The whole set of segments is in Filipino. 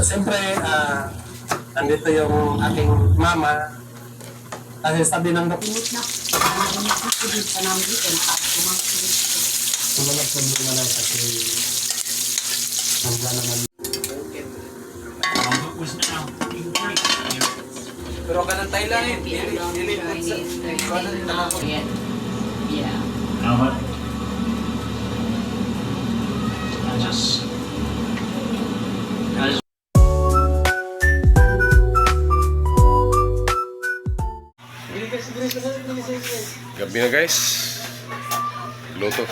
So, siyempre, ah, andito yung aking mama. Kasi sabi ng doktor, Limit na. Limit na po dito. Nakakumang po dito. sumunod sundo na lang kasi wala naman. Pero ka ng Thailand eh. Dili, dili po sa... Kanan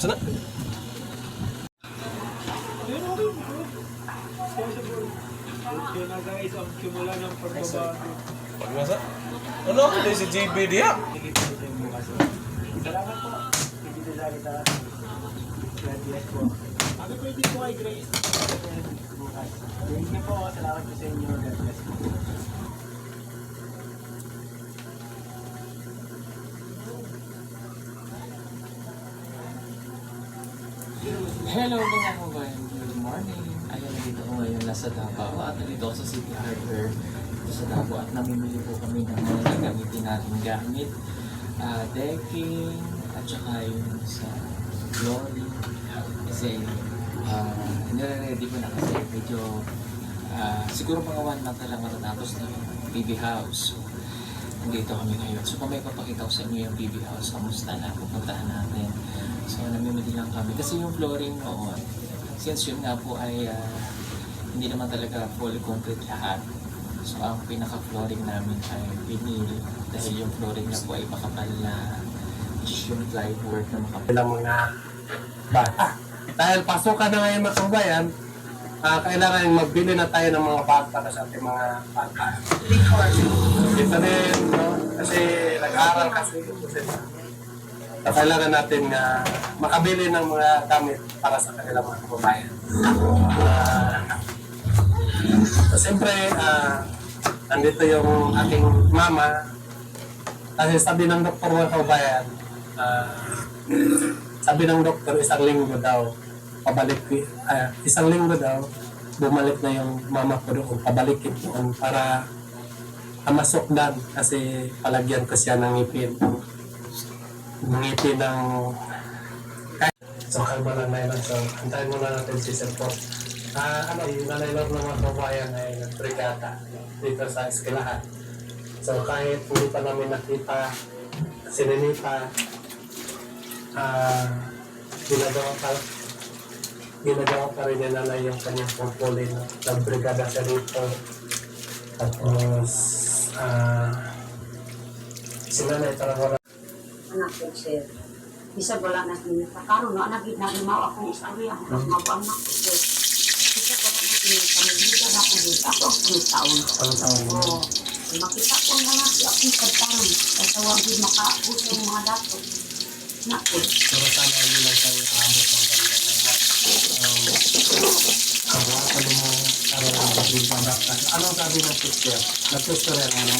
Yup sana. Yun na guys, ang simula ng pagbabago. Pagmasa. Ano? Hindi si JB dia. Salamat po. Hindi na sa kita. God bless po. Ano hindi po kay Grace? Thank you po. Salamat po sa inyo. God po. Hello mga kabayan, good morning. Ayun, nandito ako ngayon nasa Davao at nandito ako sa City Harbor dito sa Davao at namimili po kami ng mga gagamitin natin gamit. ah decking at saka yung sa flooring. Kasi uh, nire-ready ko na kasi medyo ah, siguro mga one month na lang matatapos na yung baby house. So, nandito kami ngayon. So kung may papakita ko sa inyo yung baby house, kamusta na, pupuntahan natin. So namimili lang kami. Kasi yung flooring noon, since yun nga po ay ah, hindi naman talaga full concrete lahat. So ang pinaka-flooring namin ay vinyl dahil yung flooring niya po ay makapal na yung plywood na makapal. bilang mga bata. Dahil pasukan na ngayon mga kabayan, ah, kailangan magbili na tayo ng mga bata para sa ating mga bata. Ito din, no? kasi nag-aaral kasi. So, kailangan natin nga makabili ng mga gamit para sa kanilang mga kababayan. Ah, so, siyempre, ah, nandito yung aking mama. Kasi sabi ng doktor mga kababayan, ah, sabi ng doktor, isang linggo daw, pabalik, ah, isang linggo daw, bumalik na yung mama ko doon, pabalikin doon para amasokdan kasi palagyan ko siya ng ngipin. Ngipin ng So, kalma lang na yun. So, antayin muna natin si Sir Paul. Ah, ano, yung nanay Lord ng mga kabayan ay nagbrigada dito sa eskwelahan. So, kahit hindi pa namin nakita si Nenita, ah, ginagawa pa ginagawa pa rin ni nanay yung kanyang pumpulit. No? Nagbrigada siya dito. Tapos, ah, si nanay wala Anak ko, sir. Isa wala na sinita. Karoon na, nagid na limaw akong isari. Ang mas mabang na ko, sir. Isa wala na sinita. Pamilita na ko dito. Ako ang sunod taon. ang taon. Oo. Makita ko na nga si akong kadtaron. Kasi wagin makaabot yung mga dato. Naku. Pero sana hindi lang tayo aabot ng Um, mo ng pagbrigada. Anong sabi ng sister? Nag-sister yan, ano?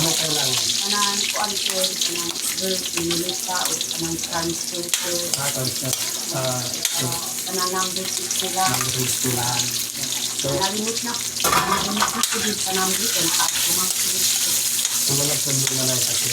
Anong kailangan? Kanan ko ang sir. Kanan birth, pinilita. O kanan transfer ko. Atol siya. Ah, so, Kanan number six nila. ng eskwelahan. So, Nalimit na. Nalimit na ko din sa number ko. Nakakumang ko dito. sumunod sundo na lang kasi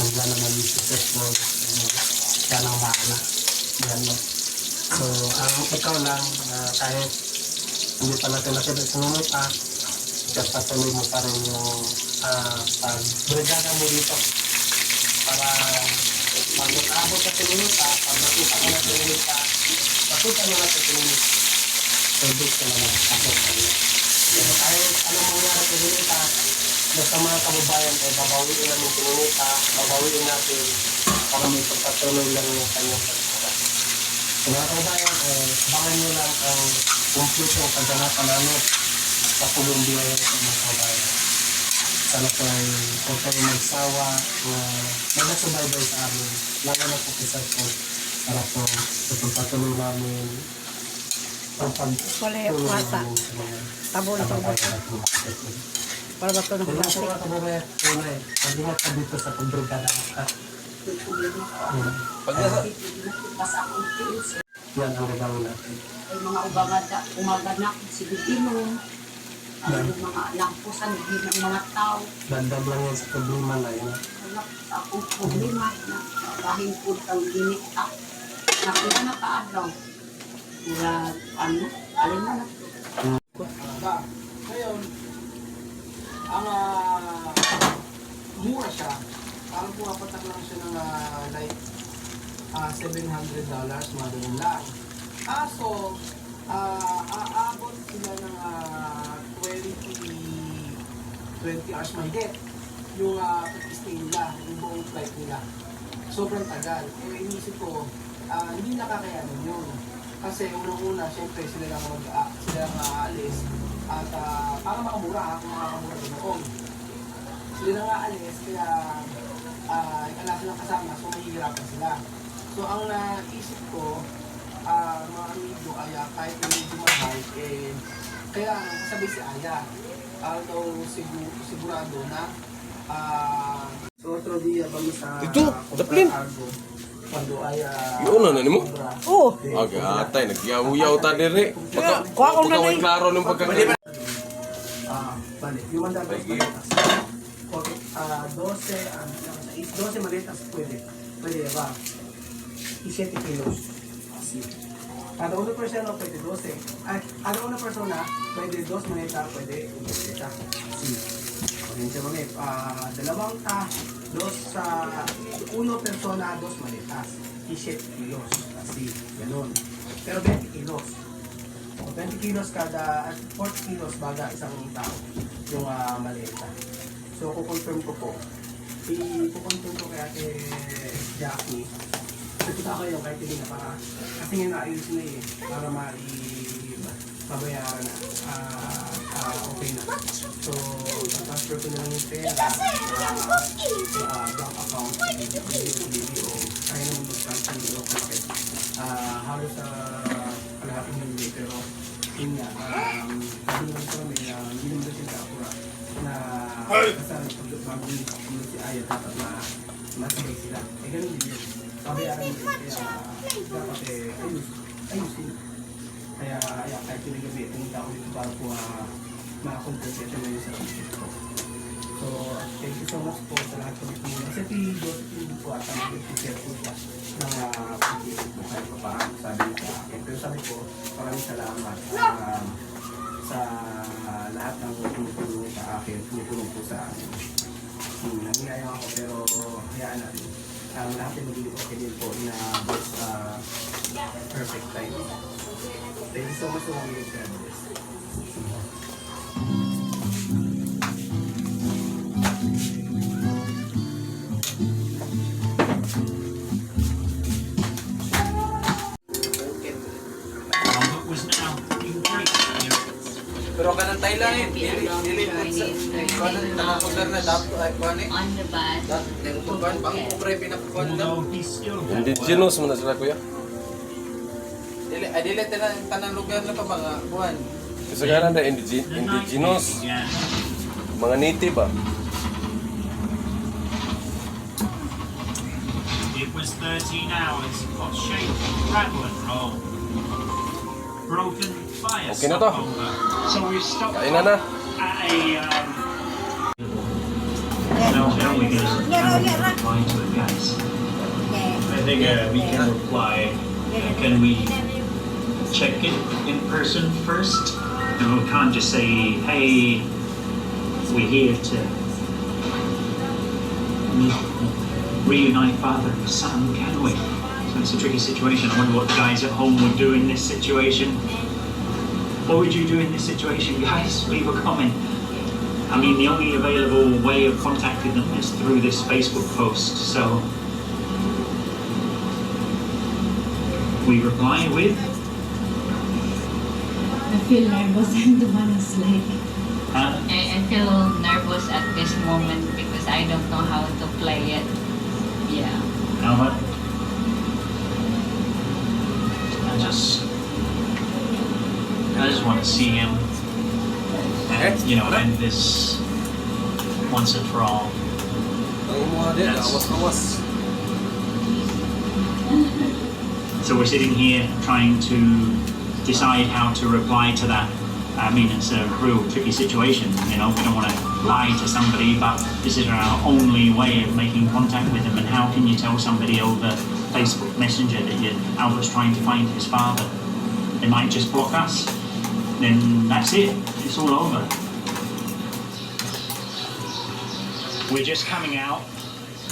nandiyan naman yung successful. Ano, siya nang maana. Yan no. So, ang ikaw lang, ah, kahit hindi pa natin nakita sa mga ah, patuloy mo pa rin yung uh, pag-brigada mo dito para pag nag-abot sa minuta, pag nakita ka na minuta, patutan mo na sa. So, dito ka naman ako sa iyo. So, kahit anong mangyari sa minuta, basta mga kababayan ay babawiin namin sa minuta, babawiin natin para may pagpatuloy lang yung kanyang pagkara. Mga kabayan, eh, abangan nyo lang ang kompleto pagganapa namin sa Columbia ngayon sa mga kabayan. Sana po ay huwag kayo magsawa na mag-subaybay sa amin. Lalo na po kisa po. Para po sa pagpatuloy namin ang pagtulong namin sa mga kababayan natin. Para ba ito ng Kaya po plastic? mga kababayan, unay, ka dito sa pagbrigada. At Pag nasa, Basta akong tiis. yan ang gagawin natin. Ay mga ubagad, umaganak, si Bidino. Ay yung mga lampusan, hindi ng mga tao. Dandan lang yan sa problema na yun. Wala sa akong problema na dahil po kang ginit ak. Nakita na kaadlaw. Mula, ano, alin na na. Ngayon, ang ah, mura siya. Parang pumapatak lang siya ng ah, like ah, $700, mga ganun lang. Kaso, ah, aabot sila ng ah, 20, 20 hours mahigit yung uh, stay nila, yung buong flight nila. Sobrang tagal. Eh, inisip ko, ah, hindi nakakayanin yun. Kasi unang-una, syempre sila lang mag ah, sila lang aalis at ah, para makamura kung makakamura din. Sila lang aalis kaya uh, wala silang kasama so mahihirapan sila. So ang naisip ko, ah, mga amigo ay ah, kahit na medyo mahal, eh, kaya sabi si Aya, although siguro, sigurado na ah, so otro dia vamos a Dito, Daplin. algo cuando haya Yun na nimo. Oo. Aga, atay, nagyaw-yaw ta diri. Pagka, Kuha ko na pagka ni. klaro ng. Vale, yung mandar dos maletas. Okay, ah, 12, ah, 12 maletas puede, puede llevar. Y 7 kilos. Así. Cada una persona puede 12. Ay, cada una persona puede dos maletas, puede una maleta. Mo ulit. Ah, dalawang ta, dos sa uno persona, dos maletas. Y 7 kilos. Así, ganun. Pero 20 kilos. O 20 kilos kada, at 40 kilos baga isang tao yung ah, maleta. So, kukonfirm ko po. I-kukonfirm ko kay ate Jackie. Nagpunta ako yung kahit hindi na para, kasi nga naayos na eh, para ma mabayaran na. Ah, ah, okay na. So, transfer ko na lang yung pera ah, sa ah, bank account ng BDO. Kaya naman mag-transfer nyo kasi ah, halos sa kalahating kasama pag bago yung kapulong si Aya dapat sila. Eh ganun din yun. Pabayaran din kaya dapat eh ayus, ayusin. Kaya yung po uh, yung sa thank you so much po sa lahat po po po ng uh, po pa paano sabi niya sa akin. Um, sa lahat ng tumutulong sa akin, tumutulong po sa akin. Hmm, nangyayang ako pero hayaan natin. Ang lahat ay magiging okay din po na both uh, perfect time. Thank you so much for having On the bus. Dat, yung kuwan, bang kubre pinakukuwan na. Although he still got Indigenous mo na sila kuya. Dili, ay dili tanang, tanang lugar na ka mga kuwan. Kasi kaya na indigenous, mga native ah. It was 13 hours of shake, rattle and roll. Broken Okay na to. So we stopped Kain na na. at a um, Now shall we go reply to it guys? I think uh, we can reply. Uh, can we check it in person first? And we can't just say, hey, we're here to reunite father and son, can we? So it's a tricky situation. I wonder what the guys at home would do in this situation. What would you do in this situation, guys? Leave a comment. I mean, the only available way of contacting them is through this Facebook post. So we reply with, I feel nervous and honestly. uh, I, I feel nervous at this moment because I don't know how to play it. Yeah. Albert. I just, I just want to see him, and, you know, end this once and for all. Ang mga din, Yes. awas-awas. So we're sitting here trying to decide how to reply to that. I mean, it's a real tricky situation. You know, we don't want to lie to somebody, but this is our only way of making contact with them. And how can you tell somebody over Facebook Messenger that you're Albert's trying to find his father? They might just block us. Then that's it. It's all over. We're just coming out.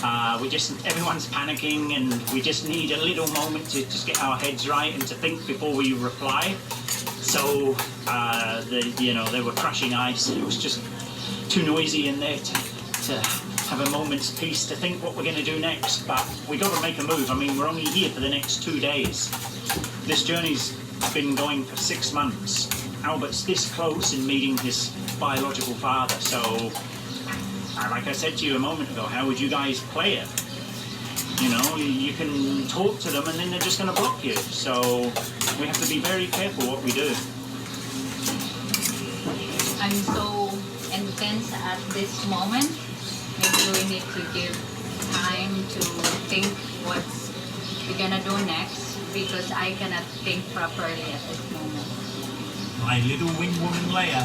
Uh, we just everyone's panicking, and we just need a little moment to just get our heads right and to think before we reply. So, uh, the, you know, they were crushing ice. It was just too noisy in there to, to have a moment's peace to think what we're going to do next. But we got to make a move. I mean, we're only here for the next two days. This journey's been going for six months. Albert's this close in meeting his biological father, so uh, like I said to you a moment ago, how would you guys play it? You know, you, can talk to them and then they're just going to block you. So we have to be very careful what we do. I'm so intense at this moment. Maybe we need to give time to think what we're gonna do next because I cannot think properly at this moment. My little wing woman Leia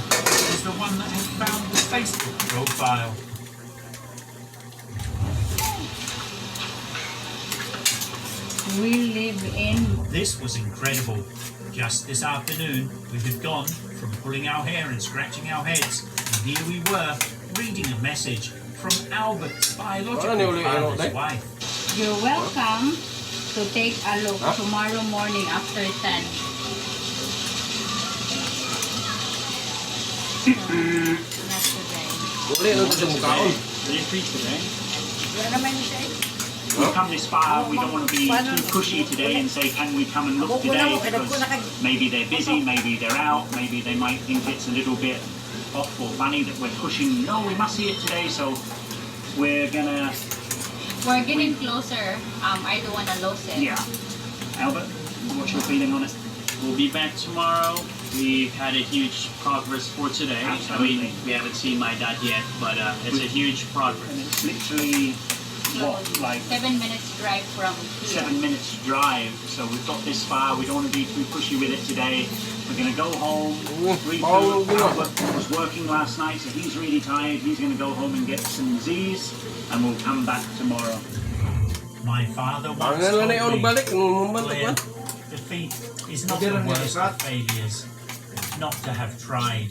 is the one that has found the Facebook profile. We live in This was incredible. Just this afternoon, we had gone from pulling our hair and scratching our heads, and here we were reading a message from Albert's biological Wala ni uli- ano, father's wife. You're welcome to take a look tomorrow morning after 10. Uli, ano ito sa mukhaon? Appreciate it. We've come this far, we don't want to be too pushy today and say, can we come and look today? Because maybe they're busy, maybe they're out, maybe they might think it's a little bit off or funny that we're pushing, no, we must see it today, so we're gonna, We're getting closer. Um, I don't want to lose it. yeah. Albert, what's your feeling on it? We'll be back tomorrow. We've had a huge progress for today. I mean, we haven't seen my dad yet, but uh, it's a huge And progress. it's literally, what, like Seven minutes drive from here. seven minutes drive, so we've got this far. We don't want to be too pushy with it today. We're going to go home, read Bawal Albert was working last night, so he's really tired. He's going to go home and get some Z's, and we'll come back tomorrow. My father Ang once nga told na yung me, balik, nung balik Claire, man. defeat is not Hindi the lang niya worst of failures, not to have tried.